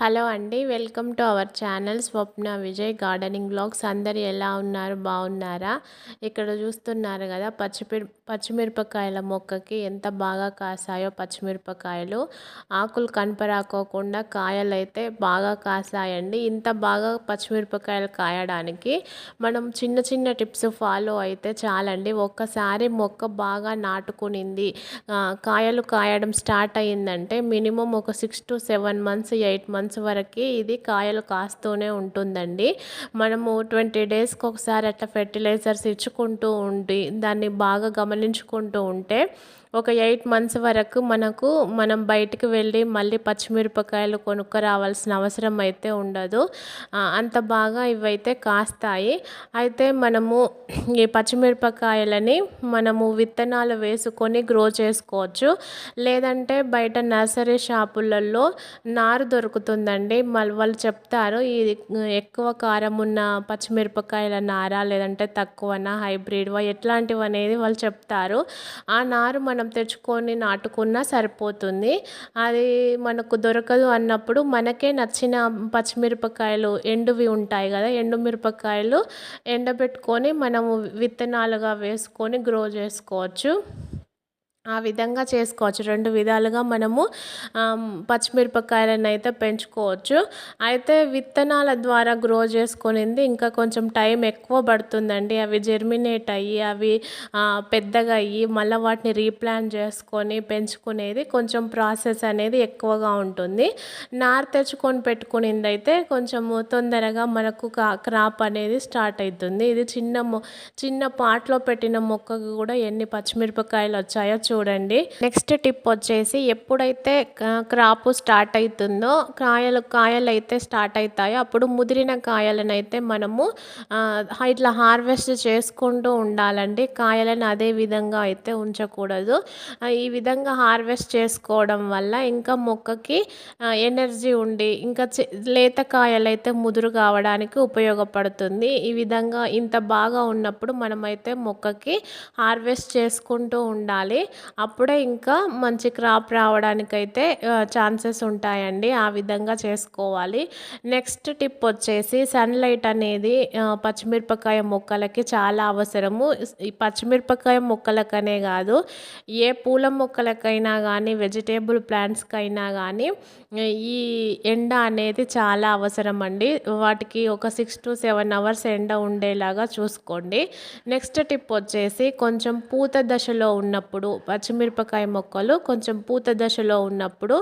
Hello అండి welcome to our channel Swapna Vijay gardening blogs. అందరు ఎలా ఉన్నారు? బాగున్నారా? ఇక్కడ చూస్తున్నారు కదా పచ్చిమిర పచ్చిమిరపకాయల మొక్కకి ఎంత బాగా కాసాయో పచ్చిమిరపకాయలు. ఆకులు కనపరాకోకుండా కాయలు అయితే బాగా కాసాయండి. ఇంత బాగా పచ్చిమిరపకాయలు కాయడానికి మనం చిన్న చిన్న టిప్స్ ఫాలో అయితే చాలండి. ఒక్కసారి మొక్క బాగా నాటుకునింది కాయలు కాయడం స్టార్ట్ అయ్యిందంటే మినిమం ఒక six to seven months eight months months వరకు ఇది కాయలు కాస్తూనే ఉంటుందండి. మనము ట్వంటీ డేస్కి ఒకసారి అట్లా ఫెర్టిలైజర్స్ ఇచ్చుకుంటూ ఉండి దాన్ని బాగా గమనించుకుంటూ ఉంటే ఒక ఎయిట్ మంత్స్ వరకు మనకు మనం బయటికి వెళ్ళి మళ్ళీ పచ్చిమిరపకాయలు కొనుక్క రావాల్సిన అవసరం అయితే ఉండదు. అంత బాగా ఇవైతే కాస్తాయి. అయితే మనము ఈ పచ్చిమిరపకాయలని మనము విత్తనాలు వేసుకొని గ్రో చేసుకోవచ్చు. లేదంటే బయట నర్సరీ షాపులలో నారు దొరుకుతుందండి. మళ్ళీ వాళ్ళు చెప్తారు ఇది ఎక్కువ కారం ఉన్న పచ్చిమిరపకాయల నార లేదంటే తక్కువన హైబ్రిడ్వా ఎట్లాంటివి అనేది వాళ్ళు చెప్తారు. ఆ నారు మనం మనం తెచ్చుకొని నాటుకున్నా సరిపోతుంది. అది మనకు దొరకదు అన్నప్పుడు మనకే నచ్చిన పచ్చిమిరపకాయలు ఎండువి ఉంటాయి కదా ఎండు మిరపకాయలు ఎండబెట్టుకొని మనము విత్తనాలుగా వేసుకొని గ్రో చేసుకోవచ్చు. ఆ విధంగా చేసుకోవచ్చు. రెండు విధాలుగా మనము పచ్చిమిరపకాయలను అయితే పెంచుకోవచ్చు. అయితే విత్తనాల ద్వారా గ్రో చేసుకునింది ఇంకా కొంచెం టైం ఎక్కువ పడుతుందండి. అవి జెర్మినేట్ అయ్యి అవి పెద్దగా అయ్యి మళ్ళీ వాటిని రీప్లాన్ చేసుకొని పెంచుకునేది కొంచెం ప్రాసెస్ అనేది ఎక్కువగా ఉంటుంది. నార్ తెచ్చుకొని పెట్టుకునింది అయితే కొంచెము తొందరగా మనకు క్రాప్ అనేది స్టార్ట్ అవుతుంది ఇది చిన్న చిన్న పాట్లో పెట్టిన మొక్కకు కూడా ఎన్ని పచ్చిమిరపకాయలు వచ్చాయో చూ చూడండి. నెక్స్ట్ టిప్ వచ్చేసి ఎప్పుడైతే క్రాప్ స్టార్ట్ అవుతుందో కాయలు కాయలు అయితే స్టార్ట్ అవుతాయో అప్పుడు ముదిరిన కాయలను అయితే మనము ఇట్లా హార్వెస్ట్ చేసుకుంటూ ఉండాలండి. కాయలను అదే విధంగా అయితే ఉంచకూడదు. ఈ విధంగా హార్వెస్ట్ చేసుకోవడం వల్ల ఇంకా మొక్కకి ఎనర్జీ ఉండి ఇంకా లేత కాయలు అయితే ముదురు కావడానికి ఉపయోగపడుతుంది. ఈ విధంగా ఇంత బాగా ఉన్నప్పుడు మనమైతే మొక్కకి హార్వెస్ట్ చేసుకుంటూ ఉండాలి. అప్పుడే ఇంకా మంచి క్రాప్ రావడానికైతే ఛాన్సెస్ ఉంటాయండి. ఆ విధంగా చేసుకోవాలి. నెక్స్ట్ టిప్ వచ్చేసి సన్లైట్ అనేది పచ్చిమిరపకాయ మొక్కలకి చాలా అవసరము. ఈ పచ్చిమిరపకాయ మొక్కలకనే కాదు ఏ పూల మొక్కలకైనా కానీ వెజిటేబుల్ ప్లాంట్స్కైనా కానీ ఈ ఎండ అనేది చాలా అవసరం అండి వాటికి ఒక సిక్స్ టు సెవెన్ అవర్స్ ఎండ ఉండేలాగా చూసుకోండి. నెక్స్ట్ టిప్ వచ్చేసి కొంచెం పూత దశలో ఉన్నప్పుడు పచ్చిమిరపకాయ మొక్కలు కొంచెం పూత దశలో ఉన్నప్పుడు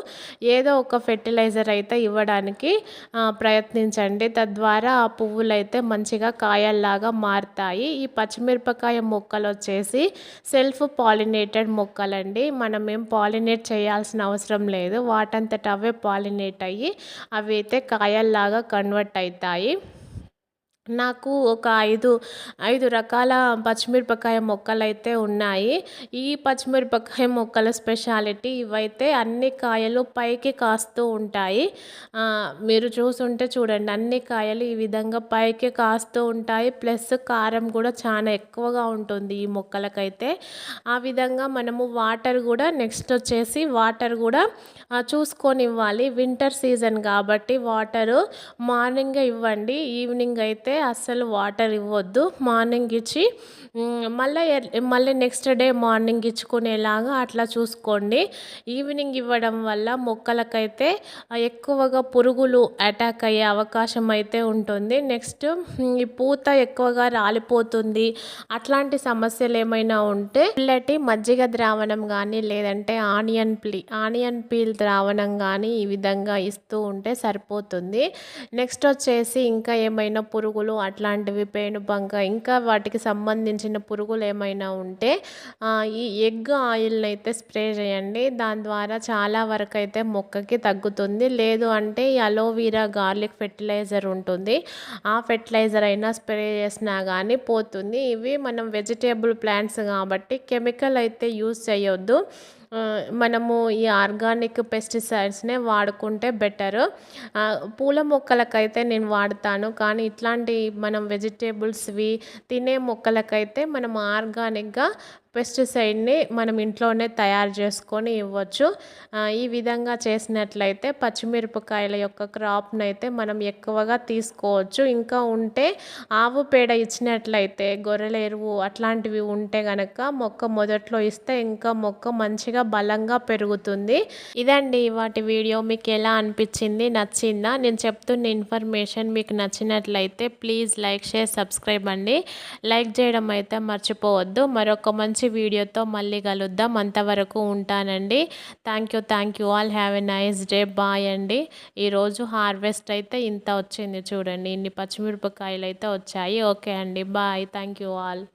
ఏదో ఒక ఫెర్టిలైజర్ అయితే ఇవ్వడానికి ప్రయత్నించండి. తద్వారా ఆ పువ్వులు అయితే మంచిగా కాయల్లాగా మారుతాయి. ఈ పచ్చిమిరపకాయ మొక్కలు వచ్చేసి సెల్ఫ్ పాలినేటెడ్ మొక్కలండి. మనం ఏం పాలినేట్ చేయాల్సిన అవసరం లేదు. వాటంతట అవే పాలినేట్ అయ్యి అవి అయితే కాయల్లాగా కన్వర్ట్ అవుతాయి. నాకు ఒక ఐదు ఐదు రకాల పచ్చిమిరపకాయ మొక్కలు అయితే ఉన్నాయి. ఈ పచ్చిమిరపకాయ మొక్కల స్పెషాలిటీ ఇవైతే అన్ని కాయలు పైకి కాస్తూ ఉంటాయి. మీరు చూసుంటే చూడండి అన్ని కాయలు ఈ విధంగా పైకి కాస్తూ ఉంటాయి. ప్లస్ కారం కూడా చాలా ఎక్కువగా ఉంటుంది ఈ మొక్కలకైతే. ఆ విధంగా మనము వాటర్ కూడా నెక్స్ట్ వచ్చేసి వాటర్ కూడా చూసుకొని ఇవ్వాలి వింటర్ సీజన్ కాబట్టి వాటరు మార్నింగ్ ఇవ్వండి ఈవినింగ్ అయితే అస్సలు వాటర్ ఇవ్వద్దు. మార్నింగ్ ఇచ్చి మళ్ళీ మళ్ళీ నెక్స్ట్ డే మార్నింగ్ ఇచ్చుకునేలాగా అట్లా చూసుకోండి. ఈవినింగ్ ఇవ్వడం వల్ల మొక్కలకైతే ఎక్కువగా పురుగులు అటాక్ అయ్యే అవకాశం అయితే ఉంటుంది. నెక్స్ట్ ఈ పూత ఎక్కువగా రాలిపోతుంది. అట్లాంటి సమస్యలు ఏమైనా ఉంటే పిల్లటి మజ్జిగ ద్రావణం కానీ లేదంటే ఆనియన్ ప్లీ ఆనియన్ పీల్ ద్రావణం కానీ ఈ విధంగా ఇస్తూ ఉంటే సరిపోతుంది. నెక్స్ట్ వచ్చేసి ఇంకా ఏమైనా పురుగులు అట్లాంటివి పేనుబంక ఇంకా వాటికి సంబంధించిన పురుగులు ఏమైనా ఉంటే ఈ ఎగ్ ఆయిల్ని అయితే స్ప్రే చేయండి. దాని ద్వారా చాలా వరకు అయితే మొక్కకి తగ్గుతుంది. లేదు అంటే ఈ అలోవీరా గార్లిక్ ఫెర్టిలైజర్ ఉంటుంది. ఆ ఫెర్టిలైజర్ అయినా స్ప్రే చేసినా కానీ పోతుంది. ఇవి మనం వెజిటేబుల్ ప్లాంట్స్ కాబట్టి కెమికల్ అయితే యూస్ చేయొద్దు. మనము ఈ ఆర్గానిక్ పెస్టిసైడ్స్నే వాడుకుంటే బెటరు. పూల మొక్కలకైతే నేను వాడతాను. కానీ ఇట్లాంటి మనం వెజిటేబుల్స్వి తినే మొక్కలకైతే మనం ఆర్గానిక్గా పెస్టిసైడ్ని మనం ఇంట్లోనే తయారు చేసుకొని ఇవ్వచ్చు. ఈ విధంగా చేసినట్లయితే పచ్చిమిరపకాయల యొక్క క్రాప్ని అయితే మనం ఎక్కువగా తీసుకోవచ్చు. ఇంకా ఉంటే ఆవు పేడ ఇచ్చినట్లయితే గొర్రెల ఎరువు అట్లాంటివి ఉంటే కనుక మొక్క మొదట్లో ఇస్తే ఇంకా మొక్క మంచిగా బలంగా పెరుగుతుంది. ఇదండి వాటి వీడియో. మీకు ఎలా అనిపించింది? నచ్చిందా? నేను చెప్తున్న ఇన్ఫర్మేషన్ మీకు నచ్చినట్లయితే ప్లీజ్ లైక్ షేర్ సబ్స్క్రైబ్ అండి. లైక్ చేయడం అయితే మర్చిపోవద్దు. మరొక మంచి మంచి వీడియోతో మళ్ళీ కలుద్దాం. అంతవరకు ఉంటానండి. Thank you thank you all have a nice day bye అండి. ఈరోజు హార్వెస్ట్ అయితే ఇంత వచ్చింది చూడండి. ఇన్ని పచ్చిమిరపకాయలు అయితే వచ్చాయి. ఓకే అండి. Bye thank you all